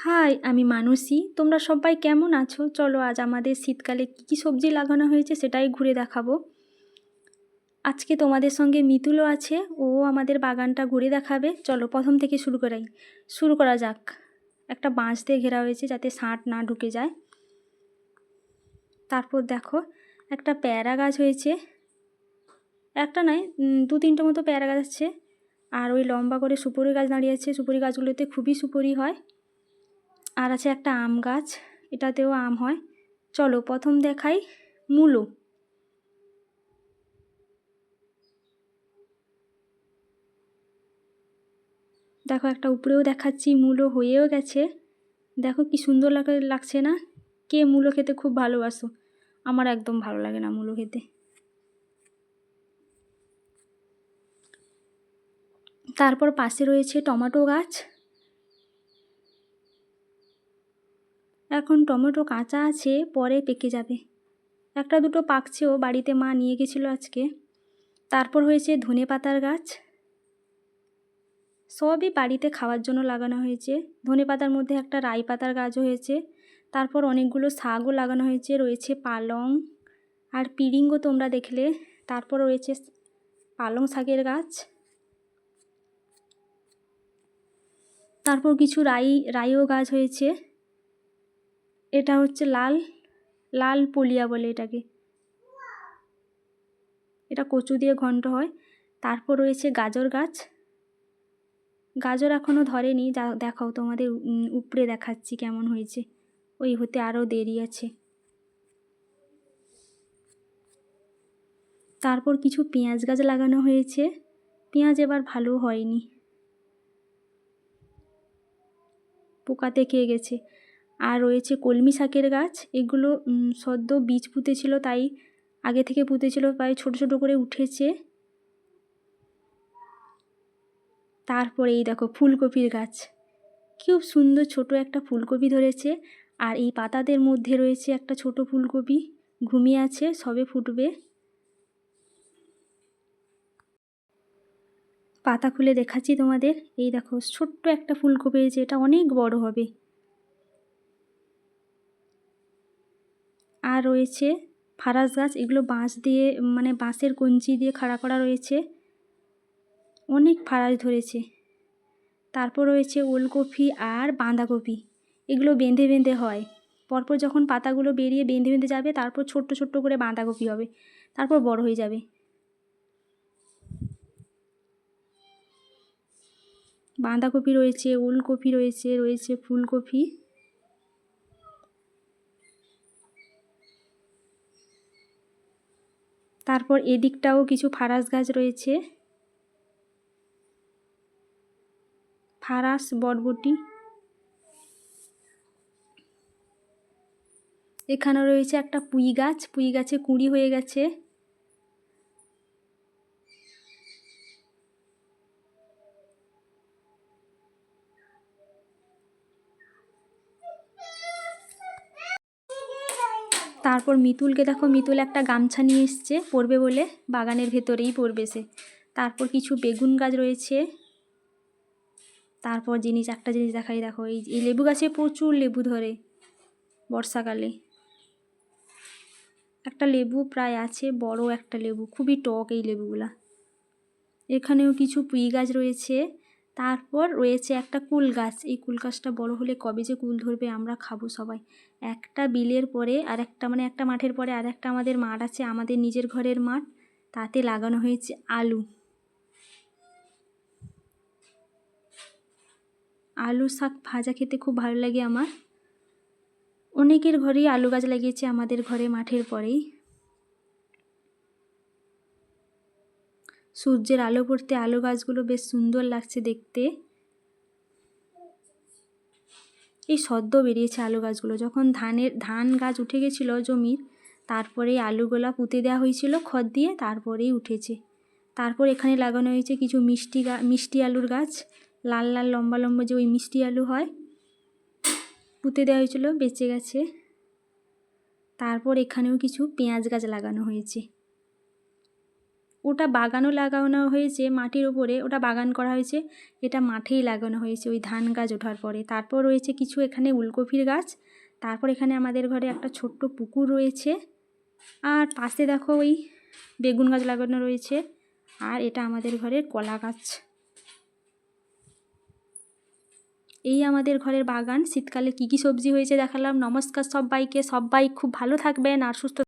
High, আমি মানসী। তোমরা সবাই কেমন আছো? চলো আজ আমাদের শীতকালে কী কী সবজি লাগানো হয়েছে সেটাই ঘুরে দেখাবো। আজকে তোমাদের সঙ্গে মিতুলও আছে, ও আমাদের বাগানটা ঘুরে দেখাবে। চলো প্রথম থেকে শুরু করাই। শুরু করা যাক। একটা বাঁশ দিয়ে ঘেরা হয়েছে যাতে ষাঁট না ঢুকে যায়। তারপর দেখো, একটা প্যারা গাছ হয়েছে। একটা নয় দু তিনটে মতো প্যারা গাছ আছে। আর ওই লম্বা করে সুপুরি গাছ দাঁড়িয়ে আছে। সুপুরি গাছগুলোতে খুবই সুপুরি হয়। আর আছে একটা আম গাছ, এটাতেও আম হয়। চলো প্রথম দেখাই মূলো। দেখো একটা উপরেও দেখাচ্ছি, মূলো হয়েও গেছে। দেখো কি সুন্দর লাগে, লাগছে না? কে মূলো খেতে খুব ভালোবাসো? আমার একদম ভালো লাগে না মূলো খেতে। তারপর পাশে রয়েছে টমেটো গাছ। এখন টমেটো কাঁচা আছে, পরে পেকে যাবে। একটা দুটো পাকছেও, বাড়িতে মা নিয়ে গেছিল আজকে। তারপর হয়েছে ধনে পাতার গাছ। সবই বাড়িতে খাওয়ার জন্য লাগানো হয়েছে। ধনে পাতার মধ্যে একটা রাই পাতার গাছও হয়েছে। তারপর অনেকগুলো শাকও লাগানো হয়েছে। রয়েছে পালং আর পিরিঙ্গও তোমরা দেখলে। তারপর রয়েছে পালং শাকের গাছ। তারপর কিছু রাই, রাইও গাছ হয়েছে। এটা হচ্ছে লাল লাল পলিয়া বলে এটাকে। এটা কচু দিয়ে ঘন্ট হয়। তারপর রয়েছে গাজর গাছ। গাজর এখনও ধরেনি। যা, দেখাও তোমাদের উপরে দেখাচ্ছি কেমন হয়েছে। ওই হতে আরও দেরি আছে। তারপর কিছু পেঁয়াজ গাছ লাগানো হয়েছে। পেঁয়াজ এবার ভালো হয়নি। পোকাতে খেয়ে গেছে। আর রয়েছে কলমি শাকের গাছ। এগুলো সদ্য বীজ পুঁতেছিল, তাই আগে থেকে পুঁতেছিল, প্রায় ছোট ছোট করে উঠেছে। তারপরে এই দেখো, ফুলকপির গাছ। খুব সুন্দর ছোট একটা ফুলকপি ধরেছে, আর এই পাতাদের মধ্যে রয়েছে একটা ছোট ফুলকপি। ঘুমিয়ে আছে, সবে ফুটবে। পাতা খুলে দেখাচ্ছি তোমাদের। এই দেখো, ছোট্ট একটা ফুলকপি হয়েছে এটা অনেক বড় হবে। আর রয়েছে ফারাস গাছ, এগুলো বাঁশ দিয়ে মানে বাঁশের কঞ্চি দিয়ে খাড়া করা রয়েছে। অনেক ফারাস ধরেছে। তারপর রয়েছে ওলকপি আর বাঁধাকপি। এগুলো বেঁধে বেঁধে হয়। পরপর যখন পাতাগুলো বেরিয়ে বেঁধে বেঁধে যাবে, তারপর ছোট্ট ছোট্ট করে বাঁধাকপি হবে। তারপর বড় হয়ে যাবে। বাঁধাকপি রয়েছে, ওলকপি রয়েছে রয়েছে ফুলকপি। তারপর এদিকটাও কিছু ফারাস গাছ রয়েছে। ফারাস বরবটি। এখানে রয়েছে একটা পুঁই গাছ। পুঁই গাছে কুঁড়ি হয়ে গেছে। তারপর মিতুলকে দেখো, মিতুল একটা গামছা নিয়ে এসছে, পরবে বলে বাগানের ভেতরেই পরবে সে। তারপর কিছু বেগুন গাছ রয়েছে। তারপর জিনিস, একটা জিনিস দেখাই, দেখো, এই এই লেবু গাছে প্রচুর লেবু ধরে বর্ষাকালে। একটা লেবু প্রায় আছে, বড় একটা লেবু, খুবই টক এই লেবুগুলা। এখানেও কিছু পুঁই গাছ রয়েছে। তারপর রয়েছে একটা কুল গাছ। এই কুল গাছটা বড় হলে কবে যে কুল ধরবে আমরা খাব সবাই। একটা বিলের পরে আর একটা মানে একটা মাঠের পরে আর একটা আমাদের মাঠ আছে, আমাদের নিজের ঘরের মাঠ। তাতে লাগানো হয়েছে আলু। আলু শাক ভাজা খেতে খুব ভালো লাগে আমার। অনেকের ঘরেই আলু গাছ লাগিয়েছে আমাদের ঘরে মাঠের পরেই। সূর্যের আলো পড়তে আলু গাছগুলো বেশ সুন্দর লাগছে দেখতে। এই সদ্য বেরিয়েছে আলু গাছগুলো। যখন ধানের, ধান গাছ উঠে গেছিল জমির, তারপরে আলুগুলা পুঁতে দেওয়া হয়েছিল খড় দিয়ে, তারপরেই উঠেছে। তারপর এখানে লাগানো হয়েছে কিছু মিষ্টি মিষ্টি আলুর গাছ। লাল লাল, লম্বা লম্বা যে ওই মিষ্টি আলু হয়, পুঁতে দেওয়া হয়েছিল, বেঁচে গেছে। তারপর এখানেও কিছু পেঁয়াজ গাছ লাগানো হয়েছে। ওটা বাগানও লাগানো হয়েছে মাটির ওপরে ওটা বাগান করা হয়েছে। এটা মাঠেই লাগানো হয়েছে, ওই ধান গাছ ওঠার পরে। তারপর রয়েছে কিছু এখানে ওলকপির গাছ। তারপর এখানে আমাদের ঘরে একটা ছোট্ট পুকুর রয়েছে। আর পাশে দেখো ওই বেগুন গাছ লাগানো রয়েছে। আর এটা আমাদের ঘরের কলা গাছ। এই আমাদের ঘরের বাগান। শীতকালে কী কী সবজি হয়েছে দেখালাম। নমস্কার সবাইকে। সবাই খুব ভালো থাকবেন আর সুস্থ